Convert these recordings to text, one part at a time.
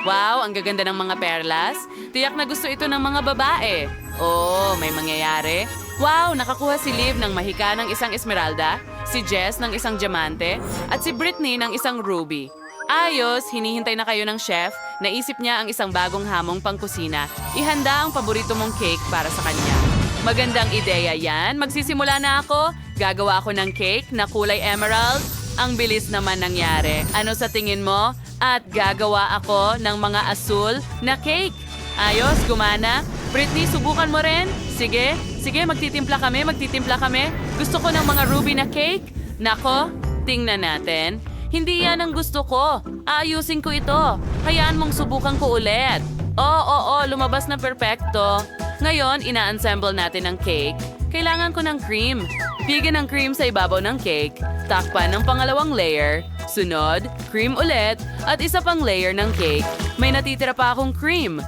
Wow, ang gaganda ng mga perlas. Tiyak na gusto ito ng mga babae. Oh, may mangyayari. Wow, nakakuha si Liv ng mahika ng isang esmeralda, si Jess ng isang diamante, at si Britney ng isang ruby. Ayos, hinihintay na kayo ng chef. Naisip niya ang isang bagong hamong pangkusina. Ihanda ang paborito mong cake para sa kanya. Magandang ideya yan. Magsisimula na ako. Gagawa ako ng cake na kulay emerald. Ang bilis naman nangyari. Ano sa tingin mo? At gagawa ako ng mga asul na cake. Ayos, gumana. Britney, subukan mo rin. Sige, sige, magtitimpla kami, magtitimpla kami. Gusto ko ng mga ruby na cake. Nako, tingnan natin. Hindi yan ang gusto ko. Aayusin ko ito. Hayaan mong subukan ko ulit. Oo, oo, lumabas na perpekto. Ngayon, ina-assemble natin ang cake. Kailangan ko ng cream. Bigyan ng cream sa ibabaw ng cake. Takpan ng pangalawang layer. Sunod, cream ulit. At isa pang layer ng cake. May natitira pa akong cream.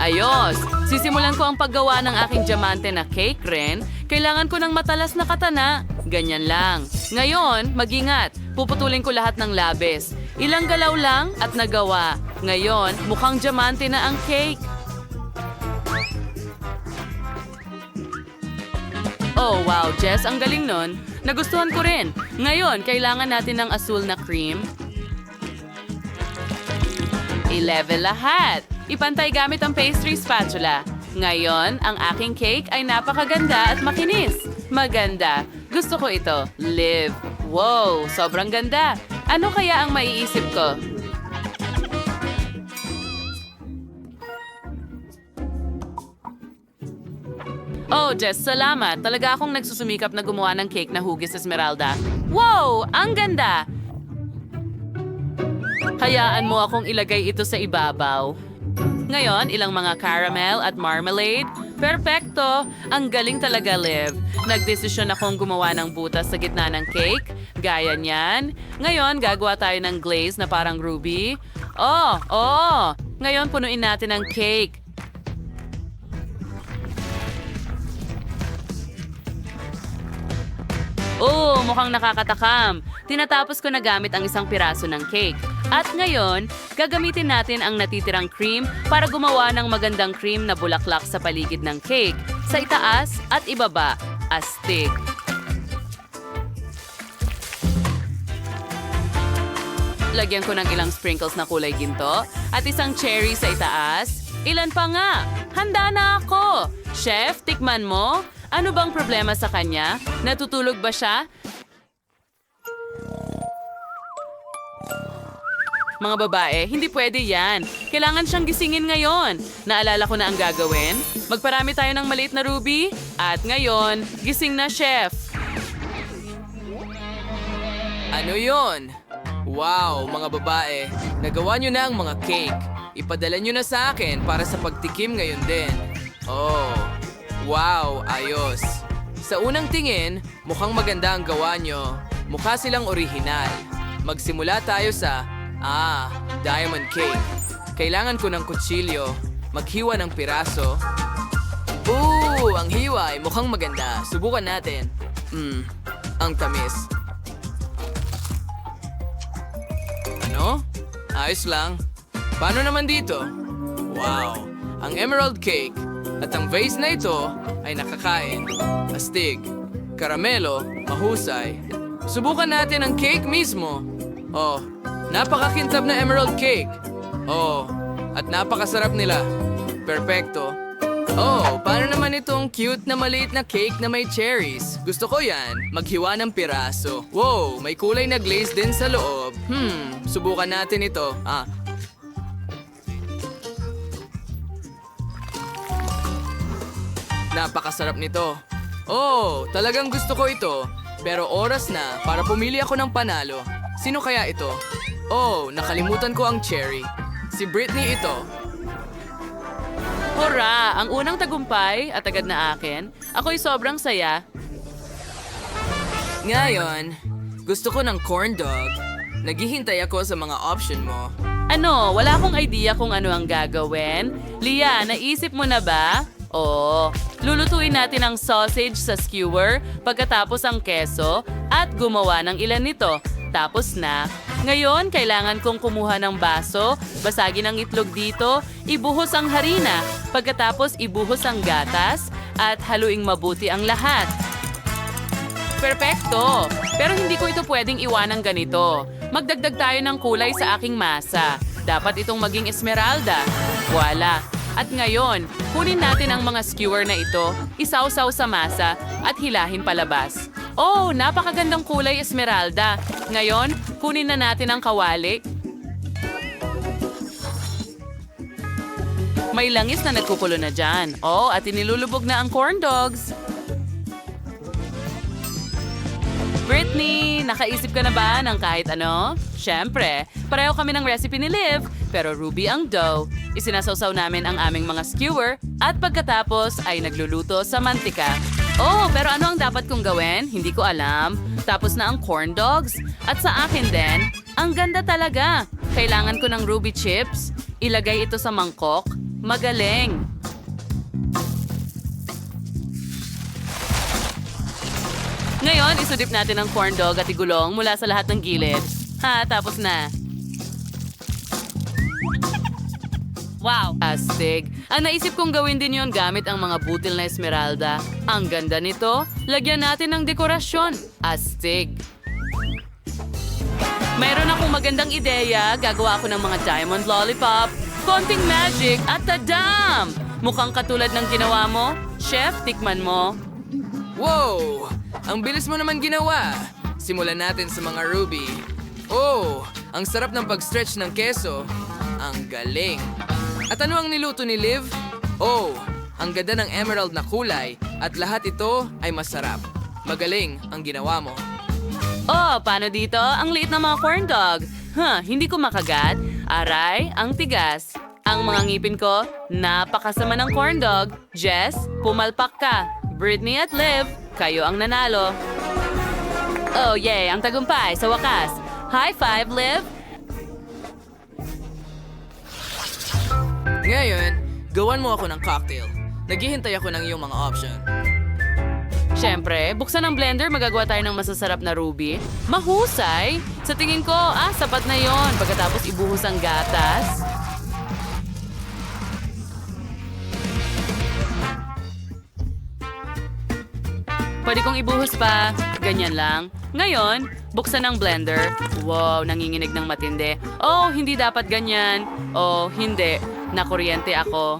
Ayos! Sisimulan ko ang paggawa ng aking diamante na cake rin. Kailangan ko ng matalas na katana. Ganyan lang. Ngayon, mag-ingat. Puputulin ko lahat ng labis. Ilang galaw lang at nagawa. Ngayon, mukhang diamante na ang cake. Oh, wow, Jess, ang galing nun. Nagustuhan ko rin. Ngayon, kailangan natin ng asul na cream. I-level lahat. Ipantay gamit ang pastry spatula. Ngayon, ang aking cake ay napakaganda at makinis. Maganda. Gusto ko ito. Live. Wow, sobrang ganda. Ano kaya ang maiisip ko? Oh, Jess, salamat. Talaga akong nagsusumikap na gumawa ng cake na hugis Esmeralda. Wow! Ang ganda! Hayaan mo akong ilagay ito sa ibabaw. Ngayon, ilang mga caramel at marmalade. Perfecto! Ang galing talaga, Liv. Nagdesisyon akong gumawa ng butas sa gitna ng cake. Gaya niyan. Ngayon, gagawa tayo ng glaze na parang ruby. Oh, oh! Ngayon, punuin natin ang cake. Oo, mukhang nakakatakam. Tinatapos ko na gamit ang isang piraso ng cake. At ngayon, gagamitin natin ang natitirang cream para gumawa ng magandang cream na bulaklak sa paligid ng cake, sa itaas at ibaba, astig. Lagyan ko ng ilang sprinkles na kulay ginto at isang cherry sa itaas. Ilan pa nga? Handa na ako! Chef, tikman mo. Ano bang problema sa kanya? Natutulog ba siya? Mga babae, hindi pwede yan. Kailangan siyang gisingin ngayon. Naalala ko na ang gagawin. Magparami tayo ng maliit na ruby. At ngayon, gising na chef. Ano yon? Wow, mga babae. Nagawa nyo na ang mga cake. Ipadala nyo na sa akin para sa pagtikim ngayon din. Oh, wow, ayos. Sa unang tingin, mukhang maganda ang gawa nyo. Mukha silang orihinal. Magsimula tayo sa, ah, diamond cake. Kailangan ko ng kutsilyo. Maghiwa ng piraso. Ooh, ang hiwa ay mukhang maganda. Subukan natin. Hmm, ang tamis. Ano? Ayos lang. Paano naman dito? Wow! Ang emerald cake at ang vase na ito ay nakakain. Astig. Karamelo, mahusay. Subukan natin ang cake mismo. Oh, napakakintab na emerald cake. Oh, at napakasarap nila. Perfecto. Oh, paano naman itong cute na maliit na cake na may cherries? Gusto ko yan. Maghiwa ng piraso. Wow, may kulay na glaze din sa loob. Hmm, subukan natin ito. Ah. Napakasarap nito. Oh, talagang gusto ko ito. Pero oras na para pumili ako ng panalo. Sino kaya ito? Oh, nakalimutan ko ang cherry. Si Britney ito. Hurra! Ang unang tagumpay at agad na akin. Ako'y sobrang saya. Ngayon, gusto ko ng corn dog. Naghihintay ako sa mga option mo. Ano, wala akong idea kung ano ang gagawin. Lia, naisip mo na ba? Oo. Lulutuin natin ang sausage sa skewer, pagkatapos ang keso, at gumawa ng ilan nito. Tapos na. Ngayon, kailangan kong kumuha ng baso, basagin ang itlog dito, ibuhos ang harina, pagkatapos ibuhos ang gatas, at haluing mabuti ang lahat. Perpekto! Pero hindi ko ito pwedeng iwanang ganito. Magdagdag tayo ng kulay sa aking masa. Dapat itong maging esmeralda. Wala. At ngayon, kunin natin ang mga skewer na ito, isawsaw sa masa, at hilahin palabas. Oh, napakagandang kulay esmeralda. Ngayon, kunin na natin ang kawali. May langis na nagkukulo na dyan. Oh, at inilulubog na ang corn dogs. Britney, nakaisip ka na ba ng kahit ano? Siyempre, pareho kami ng recipe ni Liv, pero Ruby ang dough. Isinasawsaw namin ang aming mga skewer at pagkatapos ay nagluluto sa mantika. Oh, pero ano ang dapat kong gawin? Hindi ko alam. Tapos na ang corn dogs. At sa akin din, ang ganda talaga. Kailangan ko ng ruby chips. Ilagay ito sa mangkok. Magaling. Ngayon, isudip natin ang corn dog at igulong mula sa lahat ng gilid. Ha, tapos na. Wow! Astig. Ang naisip kong gawin din yon gamit ang mga butil na esmeralda. Ang ganda nito. Lagyan natin ng dekorasyon. Astig. Mayroon akong magandang ideya. Gagawa ako ng mga diamond lollipop, konting magic at tadam! Mukhang katulad ng ginawa mo. Chef, tikman mo. Wow! Ang bilis mo naman ginawa. Simulan natin sa mga ruby. Oh, ang sarap ng pag-stretch ng keso. Ang galing. At ano ang niluto ni Liv? Oh, ang ganda ng emerald na kulay at lahat ito ay masarap. Magaling ang ginawa mo. Oh, paano dito? Ang liit na mga corn dog. Huh, hindi ko makagat. Aray, ang tigas. Ang mga ngipin ko, napakasama ng corn dog. Jess, pumalpak ka. Britney at Liv, kayo ang nanalo. Oh, yay, ang tagumpay sa wakas. High five, Liv. Ngayon, gawan mo ako ng cocktail. Naghihintay ako ng iyong mga option. Siyempre, buksan ang blender, magagawa tayo ng masasarap na ruby. Mahusay! Sa tingin ko, ah, sapat na yon. Pagkatapos ibuhos ang gatas. Pwede kong ibuhos pa. Ganyan lang. Ngayon, buksan ang blender. Wow, nanginginig ng matindi. Oh, hindi dapat ganyan. Oh, hindi. Nakuryente ako.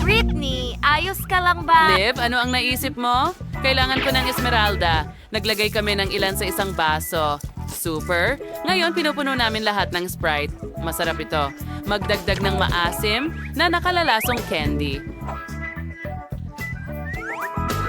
Britney, ayos ka lang ba? Liv, ano ang naisip mo? Kailangan ko ng esmeralda. Naglagay kami ng ilan sa isang baso. Super. Ngayon, pinupuno namin lahat ng Sprite. Masarap ito. Magdagdag ng maasim na nakalalasong candy.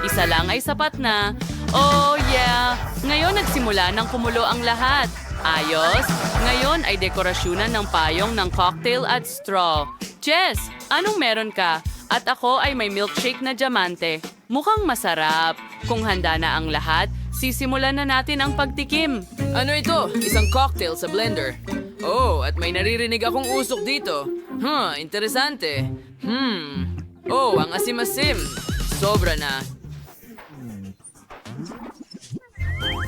Isa lang ay sapat na. Oh, yeah. Ngayon nagsimula ng kumulo ang lahat. Ayos. Ngayon ay dekorasyonan ng payong ng cocktail at straw. Jess, anong meron ka? At ako ay may milkshake na diamante. Mukhang masarap. Kung handa na ang lahat, sisimulan na natin ang pagtikim. Ano ito? Isang cocktail sa blender. Oh, at may naririnig akong usok dito. Huh, interesante. Hmm. Oh, ang asim-asim. Sobra na.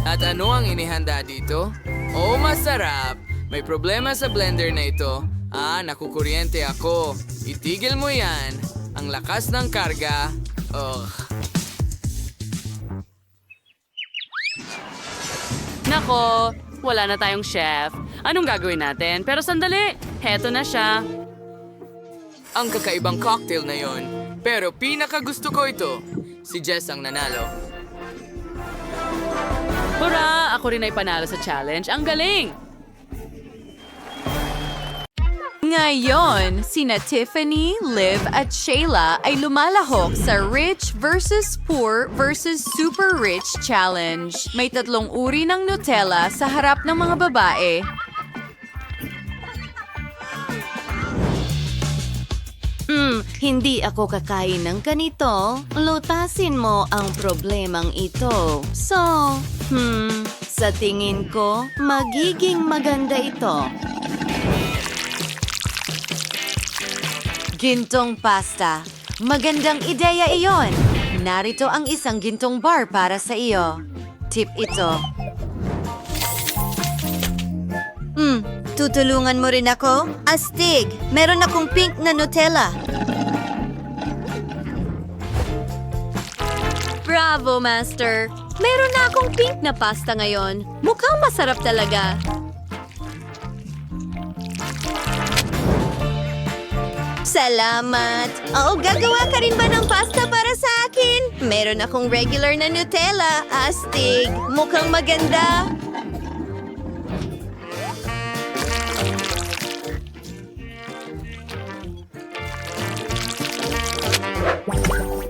At ano ang inihanda dito? Oh, masarap. May problema sa blender na ito. Ah, nakukuryente ako. Itigil mo yan. Ang lakas ng karga. Ugh. Nako, wala na tayong chef. Anong gagawin natin? Pero sandali, heto na siya. Ang kakaibang cocktail na yon. Pero pinaka gusto ko ito. Si Jess ang nanalo. Hurra! Ako rin ay panalo sa challenge. Ang galing! Ngayon, sina Tiffany, Liv at Shayla ay lumalahok sa Rich versus Poor versus Super Rich Challenge. May tatlong uri ng Nutella sa harap ng mga babae. Hmm, hindi ako kakain ng ganito. Lutasin mo ang problemang ito. So, hmm, sa tingin ko, magiging maganda ito. Gintong pasta. Magandang ideya iyon. Narito ang isang gintong bar para sa iyo. Tip ito. Hmm, tutulungan mo rin ako? Astig, meron akong pink na Nutella. Bravo, Master! Meron na akong pink na pasta ngayon. Mukhang masarap talaga. Salamat! Oo, gagawa ka rin ba ng pasta para sa akin? Meron akong regular na Nutella. Astig, mukhang maganda.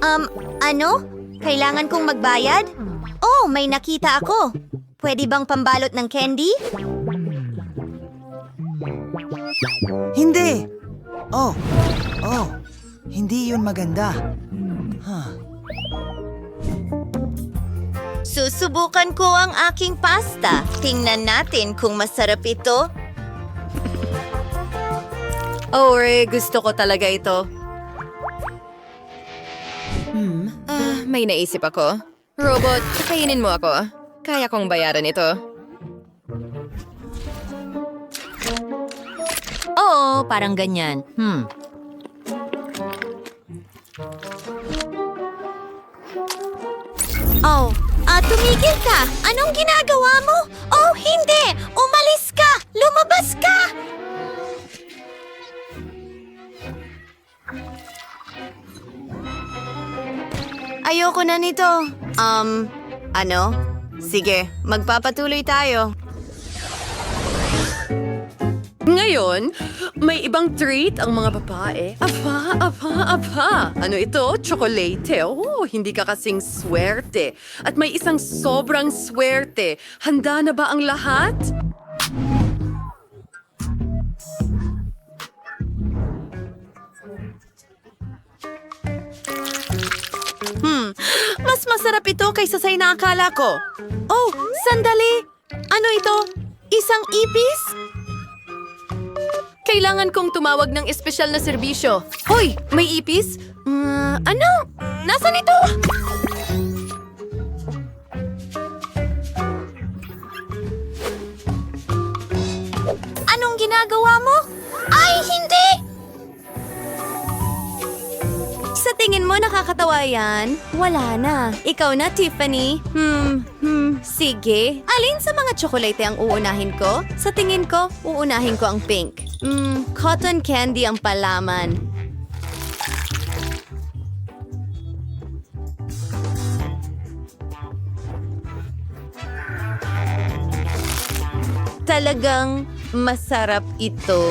Um, ano? Kailangan kong magbayad? Oh, may nakita ako. Pwede bang pambalot ng candy? Hindi! Oh, oh, hindi yun maganda. Susubukan ko ang aking pasta. Tingnan natin kung masarap ito. Oh, Ray, gusto ko talaga ito. Hmm, ah, may naisip ako. Robot, kainin mo ako. Kaya kong bayaran ito. Oo, parang ganyan. Hmm. Oh, ah, tumigil ka! Anong ginagawa mo? Oh, hindi! Umalis ka! Lumabas ka! Ayoko na nito. Um, ano? Sige, magpapatuloy tayo. Ngayon, may ibang treat ang mga babae. Aba, aba, aba. Ano ito? Chocolate. Oh, hindi ka kasing swerte. At may isang sobrang swerte. Handa na ba ang lahat? Hmm, mas masarap ito kaysa sa inaakala ko. Oh, sandali! Ano ito? Isang ipis? Kailangan kong tumawag ng espesyal na serbisyo. Hoy, may ipis? Mm, ano? Nasaan ito? Anong ginagawa mo? Ay, hindi! Sa tingin mo nakakatawa yan? Wala na. Ikaw na, Tiffany. Hmm, hmm, sige. Alin sa mga tsokolate ang uunahin ko? Sa tingin ko, uunahin ko ang pink. Hmm, cotton candy ang palaman. Talagang masarap ito.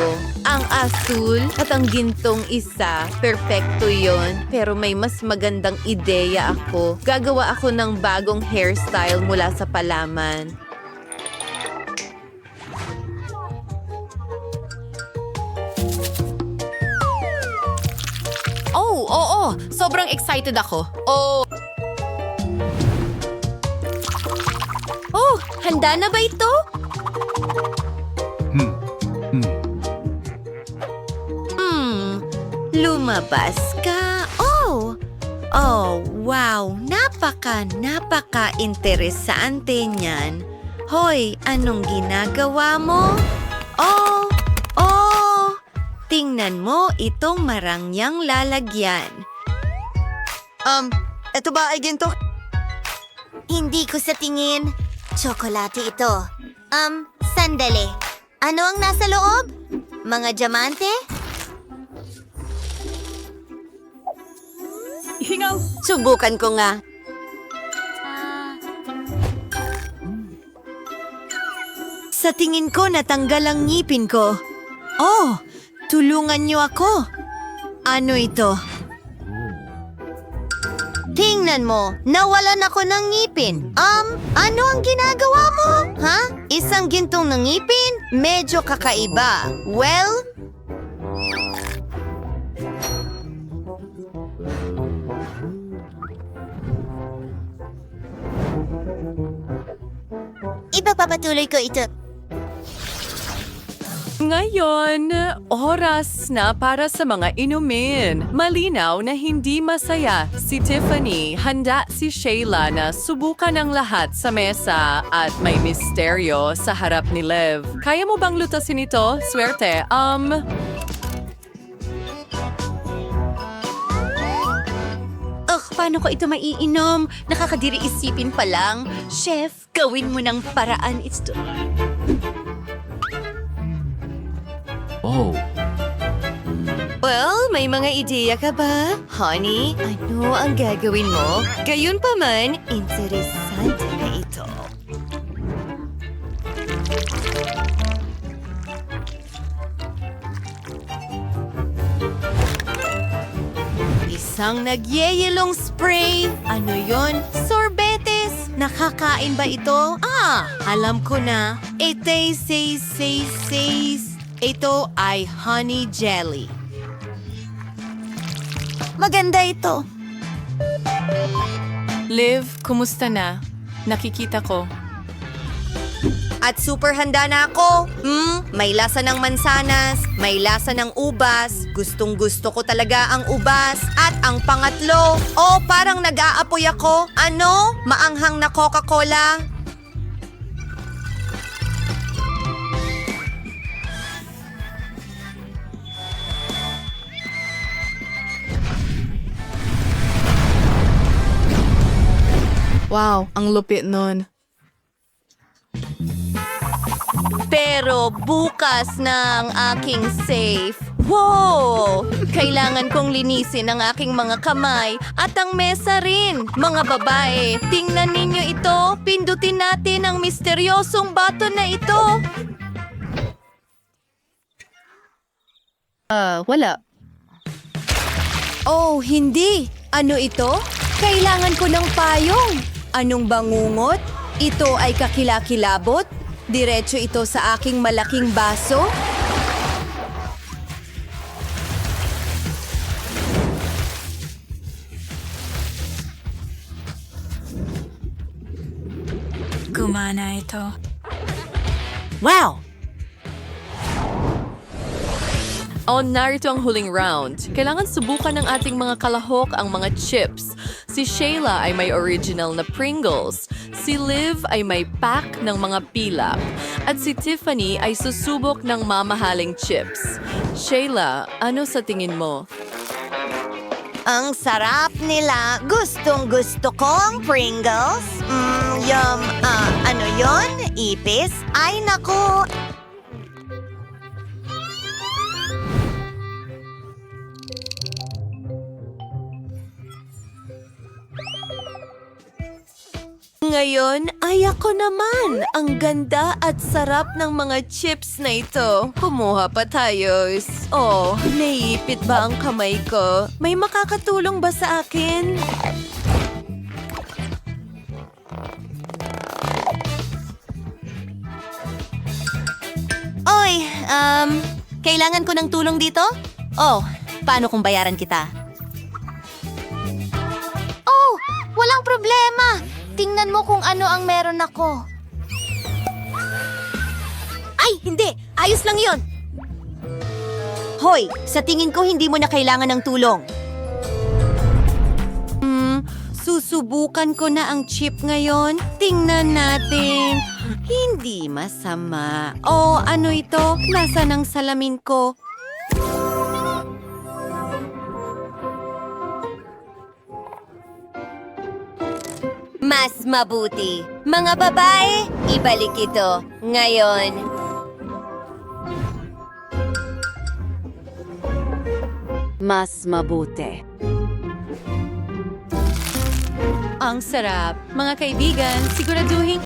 Ang asul at ang gintong isa, perpekto yon. Pero may mas magandang ideya ako. Gagawa ako ng bagong hairstyle mula sa palaman. Oh, oo. Sobrang excited ako. Oh, Oh, handa na ba ito? Lumabas ka? Oh, oh, wow, napaka, napaka interesante niyan. Hoy, anong ginagawa mo? Oh, oh, tingnan mo itong marangyang lalagyan. Um, eto ba ay ginto? Hindi ko sa tingin. Tsokolate ito. Um, sandali. Ano ang nasa loob? Mga diamante? Subukan ko nga. Sa tingin ko, natanggal ang ngipin ko. Oh, tulungan niyo ako. Ano ito? Tingnan mo, nawalan ako ng ngipin. Um, ano ang ginagawa mo? Ha? Isang gintong ng ngipin? Medyo kakaiba. Well, Ipagpapatuloy ko ito. Ngayon, oras na para sa mga inumin. Malinaw na hindi masaya si Tiffany. Handa si Shayla na subukan ang lahat sa mesa at may misteryo sa harap ni Lev. Kaya mo bang lutasin ito? Swerte. Um, paano ko ito maiinom? Nakakadiri isipin pa lang. Chef, gawin mo ng paraan. It's to... Well, may mga ideya ka ba? Honey, ano ang gagawin mo? Gayun pa man, interesante na ito. Isang nagyeyelong spray. Ano yon? Sorbetes. Nakakain ba ito? Ah, alam ko na. Ite say say says. Ito ay honey jelly. Maganda ito. Liv, kumusta na? Nakikita ko. At super handa na ako. Hmm, may lasa ng mansanas, may lasa ng ubas. Gustong gusto ko talaga ang ubas. At ang pangatlo, oh parang nag-aapoy ako. Ano? Maanghang na Coca-Cola? Wow, ang lupit nun. Pero bukas na ang aking safe. Wow! Kailangan kong linisin ang aking mga kamay at ang mesa rin. Mga babae, tingnan ninyo ito. Pindutin natin ang misteryosong baton na ito. Ah, wala. Oh, hindi. Ano ito? Kailangan ko ng payong. Anong bangungot? Ito ay kakilakilabot? Diretso ito sa aking malaking baso? Gumana ito. Wow! O narito ang huling round. Kailangan subukan ng ating mga kalahok ang mga chips. Si Shayla ay may original na Pringles. Si Liv ay may pack ng mga pilak. At si Tiffany ay susubok ng mamahaling chips. Shayla, ano sa tingin mo? Ang sarap nila. Gustong gusto ko ang Pringles. Mm, yum. Ah, ano yon? Ipis? Ay, naku. Ngayon ay ako naman. Ang ganda at sarap ng mga chips na ito. Kumuha pa tayo. Oh, naiipit ba ang kamay ko? May makakatulong ba sa akin? Oy, um, kailangan ko ng tulong dito? Oh, paano kung bayaran kita? Oh, walang problema. Tingnan mo kung ano ang meron ako. Ay, hindi! Ayos lang yon. Hoy, sa tingin ko hindi mo na kailangan ng tulong. Hmm, susubukan ko na ang chip ngayon. Tingnan natin. Hindi masama. Oh, ano ito? Nasa ng salamin ko? Mas mabuti. Mga babae, ibalik ito. Ngayon. Mas mabuti. Ang sarap. Mga kaibigan, siguraduhin